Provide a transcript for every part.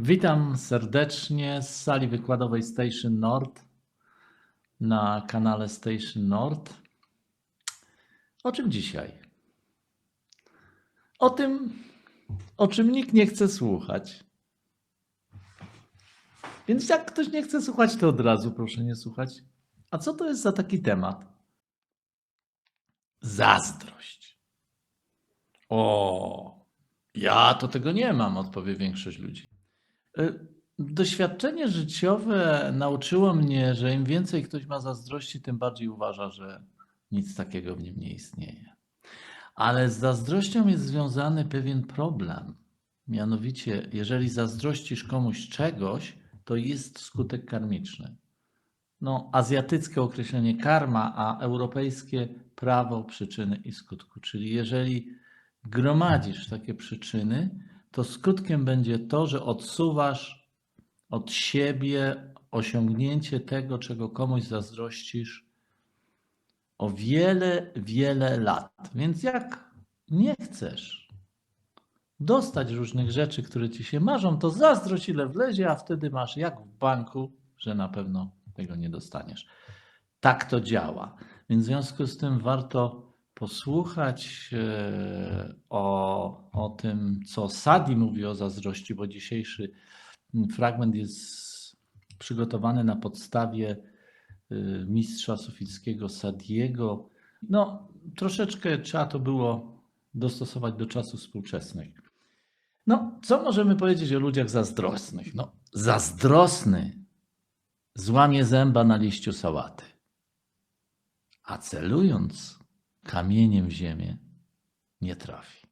Witam serdecznie z sali wykładowej Station Nord na kanale Station Nord. O czym dzisiaj? O tym, o czym nikt nie chce słuchać. Więc jak ktoś nie chce słuchać, to od razu proszę nie słuchać. A co to jest za taki temat? Zazdrość. O, ja to tego nie mam, odpowie większość ludzi. Y, Doświadczenie życiowe nauczyło mnie, że im więcej ktoś ma zazdrości, tym bardziej uważa, że nic takiego w nim nie istnieje. Ale z zazdrością jest związany pewien problem. Mianowicie, jeżeli zazdrościsz komuś czegoś, to jest skutek karmiczny. No, azjatyckie określenie karma, a europejskie prawo przyczyny i skutku. Czyli jeżeli gromadzisz takie przyczyny, to skutkiem będzie to, że odsuwasz od siebie osiągnięcie tego, czego komuś zazdrościsz o wiele, wiele lat. Więc jak nie chcesz dostać różnych rzeczy, które ci się marzą, to zazdrość ile wlezie, a wtedy masz jak w banku, że na pewno tego nie dostaniesz. Tak to działa. Więc w związku z tym warto posłuchać e, o, o tym, co Sadi mówi o zazdrości, bo dzisiejszy fragment jest przygotowany na podstawie e, mistrza sufickiego Sadiego. No, troszeczkę trzeba to było dostosować do czasów współczesnych. No, co możemy powiedzieć o ludziach zazdrosnych? No, zazdrosny złamie zęba na liściu sałaty, a celując kamieniem w ziemię nie trafi.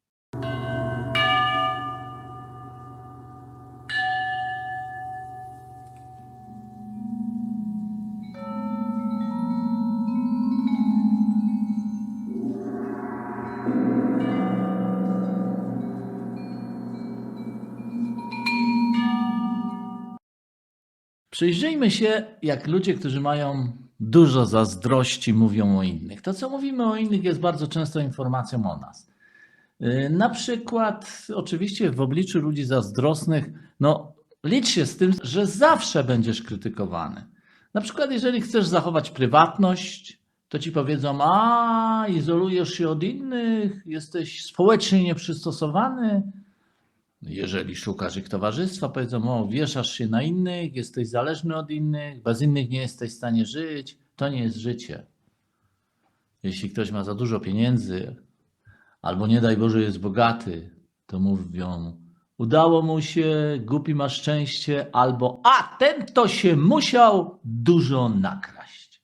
Przyjrzyjmy się, jak ludzie, którzy mają dużo zazdrości, mówią o innych. To, co mówimy o innych, jest bardzo często informacją o nas. Yy, Na przykład, oczywiście, w obliczu ludzi zazdrosnych, no, licz się z tym, że zawsze będziesz krytykowany. Na przykład, jeżeli chcesz zachować prywatność, to ci powiedzą: A, izolujesz się od innych, jesteś społecznie nieprzystosowany. Jeżeli szukasz ich towarzystwa, powiedzą, o, wieszasz się na innych, jesteś zależny od innych, bez innych nie jesteś w stanie żyć, to nie jest życie. Jeśli ktoś ma za dużo pieniędzy, albo nie daj Boże jest bogaty, to mówią, udało mu się, głupi ma szczęście, albo a, ten to się musiał dużo nakraść.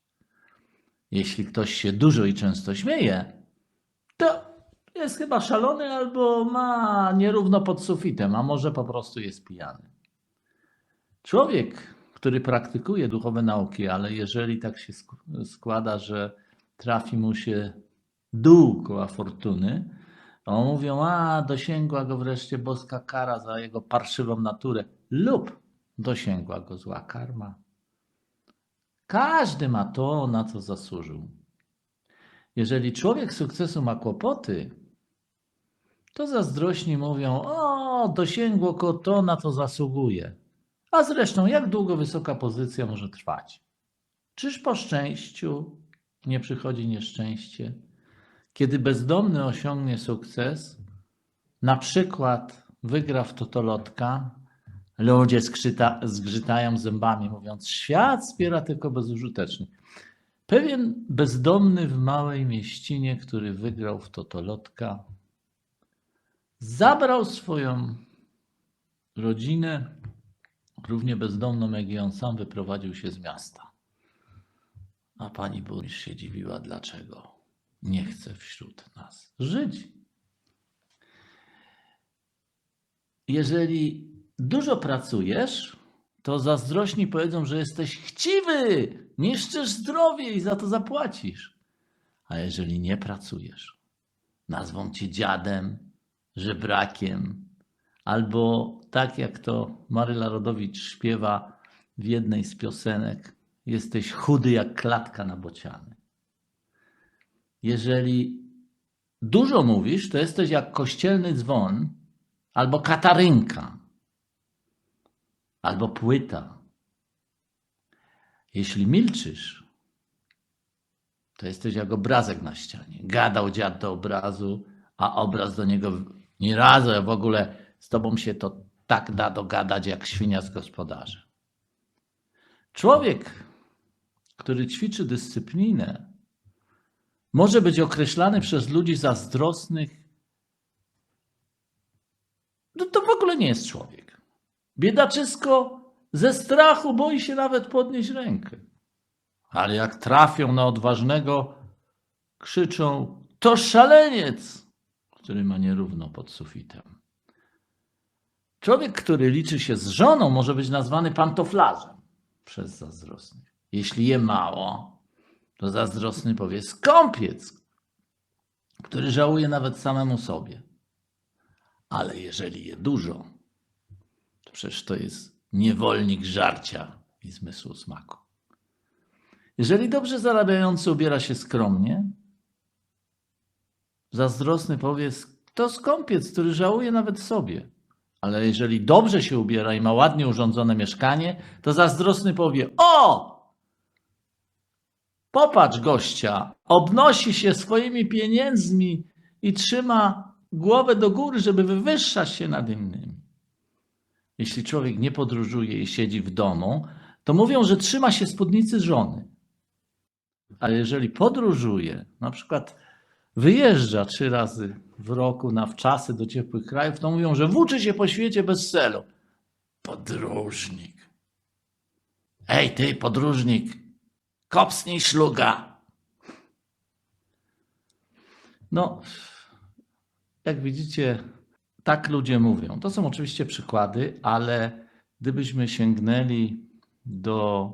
Jeśli ktoś się dużo i często śmieje, to jest chyba szalony albo ma nierówno pod sufitem, a może po prostu jest pijany. Człowiek, który praktykuje duchowe nauki, ale jeżeli tak się sk- składa, że trafi mu się dół koła fortuny, to mówią, a dosięgła go wreszcie boska kara za jego parszywą naturę lub dosięgła go zła karma. Każdy ma to, na co zasłużył. Jeżeli człowiek sukcesu ma kłopoty, to zazdrośni mówią: O, dosięgło go to, na to zasługuje. A zresztą, jak długo wysoka pozycja może trwać? Czyż po szczęściu nie przychodzi nieszczęście? Kiedy bezdomny osiągnie sukces, na przykład wygra w totolotka, ludzie skrzyta, zgrzytają zębami, mówiąc: Świat wspiera tylko bezużytecznych. Pewien bezdomny w małej mieścinie, który wygrał w totolotka, zabrał swoją rodzinę, równie bezdomną jak i on sam, wyprowadził się z miasta. A pani burmistrz się dziwiła, dlaczego nie chce wśród nas żyć. Jeżeli dużo pracujesz, to zazdrośni powiedzą, że jesteś chciwy, niszczysz zdrowie i za to zapłacisz. A jeżeli nie pracujesz, nazwą cię dziadem, żebrakiem, albo tak jak to Maryla Rodowicz śpiewa w jednej z piosenek, jesteś chudy jak klatka na bociany. Jeżeli dużo mówisz, to jesteś jak kościelny dzwon albo katarynka. albo płyta. Jeśli milczysz, to jesteś jak obrazek na ścianie. Gadał dziad do obrazu, a obraz do niego nie razu, w ogóle z tobą się to tak da dogadać jak świnia z gospodarzem. Człowiek, który ćwiczy dyscyplinę, może być określany przez ludzi zazdrosnych. No to w ogóle nie jest człowiek. Biedaczysko ze strachu boi się nawet podnieść rękę. Ale jak trafią na odważnego, krzyczą: To szaleniec, który ma nierówno pod sufitem. Człowiek, który liczy się z żoną, może być nazwany pantoflarzem przez zazdrosnych. Jeśli je mało, to zazdrosny powie skąpiec, który żałuje nawet samemu sobie. Ale jeżeli je dużo, to przecież to jest niewolnik żarcia i zmysłu smaku. Jeżeli dobrze zarabiający ubiera się skromnie, zazdrosny powie, to skąpiec, który żałuje nawet sobie. Ale jeżeli dobrze się ubiera i ma ładnie urządzone mieszkanie, to zazdrosny powie: O! Popatrz gościa, obnosi się swoimi pieniędzmi i trzyma głowę do góry, żeby wywyższać się nad innymi. Jeśli człowiek nie podróżuje i siedzi w domu, to mówią, że trzyma się spódnicy żony. Ale jeżeli podróżuje, na przykład wyjeżdża trzy razy w roku na wczasy do ciepłych krajów, to mówią, że włóczy się po świecie bez celu. Podróżnik. Ej, ty podróżnik, kopsnij szluga. No, jak widzicie, tak ludzie mówią. To są oczywiście przykłady, ale gdybyśmy sięgnęli do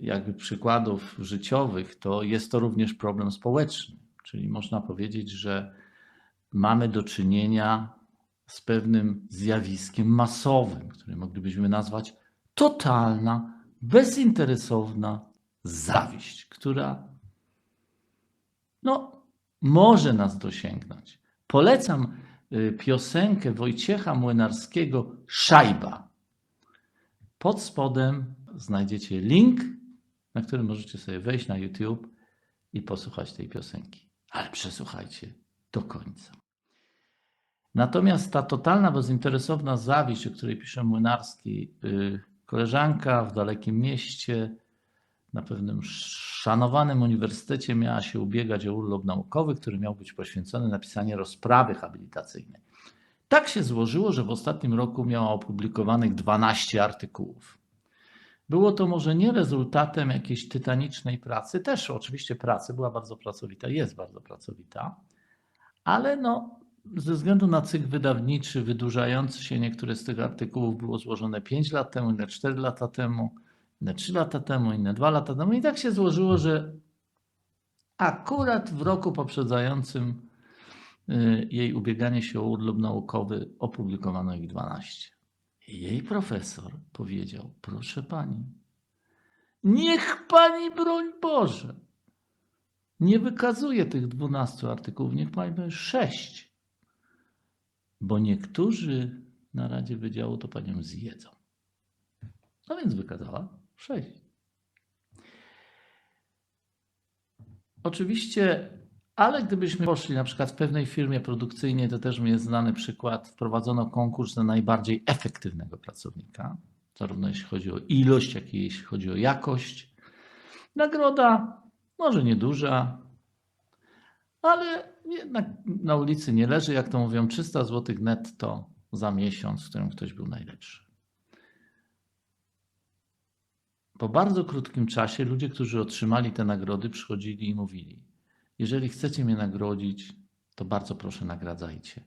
jakby przykładów życiowych, to jest to również problem społeczny. Czyli można powiedzieć, że mamy do czynienia z pewnym zjawiskiem masowym, które moglibyśmy nazwać totalna, bezinteresowna zawiść, która no, może nas dosięgnąć. Polecam y, piosenkę Wojciecha Młynarskiego Szajba. Pod spodem znajdziecie link, na który możecie sobie wejść na YouTube i posłuchać tej piosenki. Ale przesłuchajcie do końca. Natomiast ta totalna, bezinteresowna zawiść, o której pisze Młynarski, y, koleżanka w dalekim mieście, na pewnym szanowanym uniwersytecie miała się ubiegać o urlop naukowy, który miał być poświęcony na pisanie rozprawy habilitacyjnej. Tak się złożyło, że w ostatnim roku miała opublikowanych 12 artykułów. Było to może nie rezultatem jakiejś tytanicznej pracy, też oczywiście pracy, była bardzo pracowita, jest bardzo pracowita, ale no, ze względu na cykl wydawniczy, wydłużający się niektóre z tych artykułów było złożone 5 lat temu, inne 4 lata temu, inne 3 lata temu, inne 2 lata temu. I tak się złożyło, że akurat w roku poprzedzającym y, jej ubieganie się o urlop naukowy opublikowano ich 12. Jej profesor powiedział: Proszę pani, niech pani broń Boże nie wykazuje tych 12 artykułów, niech pani będzie 6, bo niektórzy na Radzie Wydziału to panią zjedzą. No więc wykazała 6. Oczywiście, ale gdybyśmy poszli na przykład w pewnej firmie produkcyjnej, to też mi jest znany przykład, wprowadzono konkurs na najbardziej efektywnego pracownika, zarówno jeśli chodzi o ilość, jak i jeśli chodzi o jakość. Nagroda może nieduża, ale jednak na ulicy nie leży, jak to mówią, 300 zł netto za miesiąc, w którym ktoś był najlepszy. Po bardzo krótkim czasie ludzie, którzy otrzymali te nagrody, przychodzili i mówili: Jeżeli chcecie mnie nagrodzić, to bardzo proszę, nagradzajcie.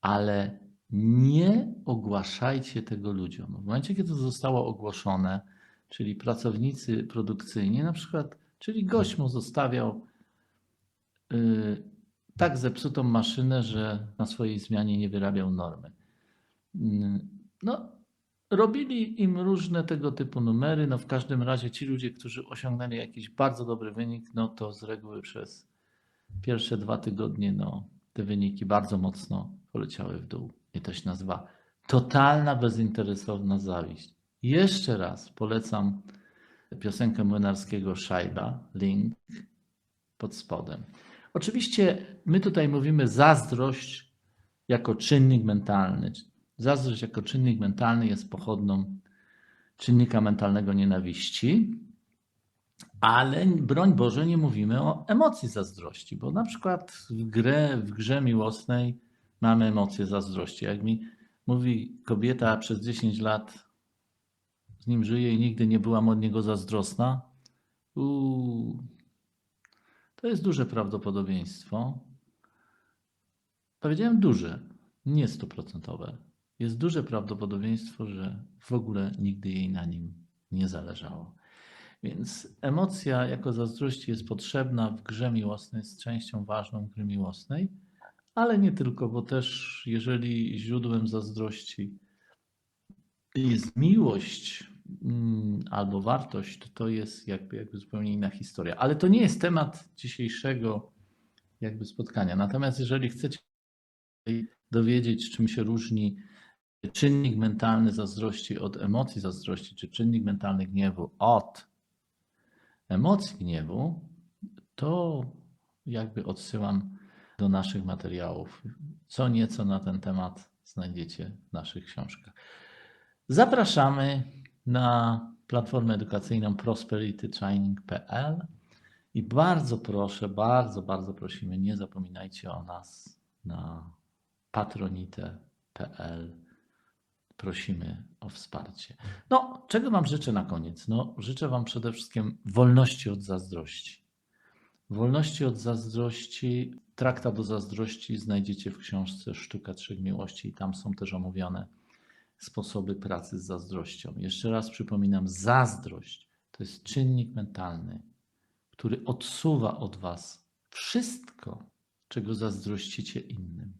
Ale nie ogłaszajcie tego ludziom. W momencie, kiedy to zostało ogłoszone, czyli pracownicy produkcyjni, na przykład, czyli gość mu zostawiał yy, tak zepsutą maszynę, że na swojej zmianie nie wyrabiał normy. Yy, no, robili im różne tego typu numery. No w każdym razie ci ludzie, którzy osiągnęli jakiś bardzo dobry wynik, no to z reguły przez pierwsze dwa tygodnie no, te wyniki bardzo mocno poleciały w dół. I to się nazywa totalna bezinteresowna zawiść. Jeszcze raz polecam piosenkę młynarskiego Szajba, link pod spodem. Oczywiście my tutaj mówimy zazdrość jako czynnik mentalny. Zazdrość jako czynnik mentalny jest pochodną czynnika mentalnego nienawiści, ale broń Boże nie mówimy o emocji zazdrości, bo na przykład w, grę, w grze miłosnej mamy emocje zazdrości. Jak mi mówi kobieta przez 10 lat z nim żyje i nigdy nie byłam od niego zazdrosna, uu, to jest duże prawdopodobieństwo. Powiedziałem duże, nie stuprocentowe. Jest duże prawdopodobieństwo, że w ogóle nigdy jej na nim nie zależało. Więc emocja jako zazdrości jest potrzebna w grze miłosnej, jest częścią ważną gry miłosnej, ale nie tylko, bo też jeżeli źródłem zazdrości jest miłość mm, albo wartość, to to jest jakby, jakby zupełnie inna historia. Ale to nie jest temat dzisiejszego jakby spotkania. Natomiast jeżeli chcecie dowiedzieć, czym się różni czynnik mentalny zazdrości od emocji zazdrości, czy czynnik mentalny gniewu od emocji gniewu, to jakby odsyłam do naszych materiałów. Co nieco na ten temat znajdziecie w naszych książkach. Zapraszamy na platformę edukacyjną prosperitytraining.pl i bardzo proszę, bardzo, bardzo prosimy, nie zapominajcie o nas na patronite.pl. Prosimy o wsparcie. No, czego Wam życzę na koniec? No, życzę Wam przede wszystkim wolności od zazdrości. Wolności od zazdrości, traktat o zazdrości znajdziecie w książce Sztuka Trzech Miłości i tam są też omówione sposoby pracy z zazdrością. Jeszcze raz przypominam, zazdrość to jest czynnik mentalny, który odsuwa od Was wszystko, czego zazdrościcie innym.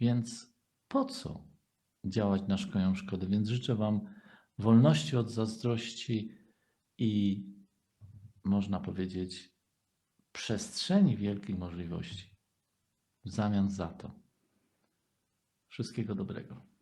Więc po co działać na szkołę szkody? Więc życzę Wam wolności od zazdrości i można powiedzieć przestrzeni wielkich możliwości w zamian za to. Wszystkiego dobrego.